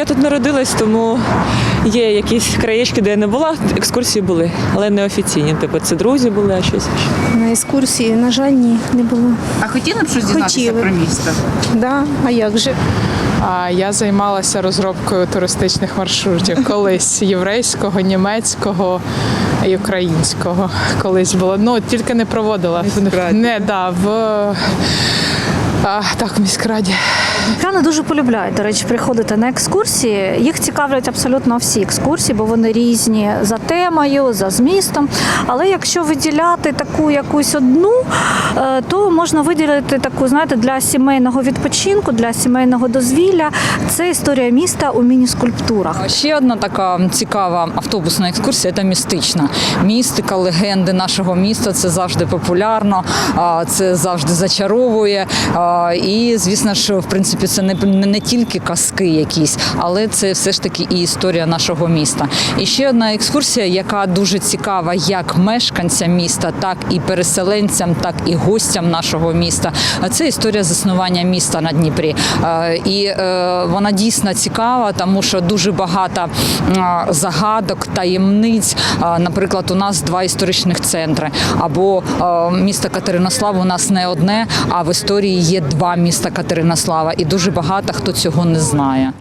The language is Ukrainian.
я тут народилась, тому є якісь краєчки, де я не була. Екскурсії були, але не офіційні. Типу, це друзі були, а щось. На екскурсії, на жаль, ні, не було. А хотіли б щось дізнатися про місто? Да, а як же? А я займалася розробкою туристичних маршрутів колись єврейського, німецького і українського. Колись було. Ну тільки не проводила. Не да, в а, так, в міськраді. Дніпряни дуже полюбляють, до речі, приходити на екскурсії. Їх цікавлять абсолютно всі екскурсії, бо вони різні за темою, за змістом. Але якщо виділяти таку якусь одну, е, то можна виділити таку, знаєте, для сімейного відпочинку, для сімейного дозвілля. Це історія міста у міні-скульптурах. Ще одна така цікава автобусна екскурсія це містична. Містика, легенди нашого міста це завжди популярно, це завжди зачаровує. І, звісно ж, в принципі, це не, не тільки казки якісь, але це все ж таки і історія нашого міста. І ще одна екскурсія, яка дуже цікава як мешканцям міста, так і переселенцям, так і гостям нашого міста. Це історія заснування міста на Дніпрі. І е, вона дійсно цікава, тому що дуже багато загадок, таємниць. Наприклад, у нас два історичних центри. Або місто Катеринослав у нас не одне, а в історії два міста Катеринослава, і дуже багато хто цього не знає.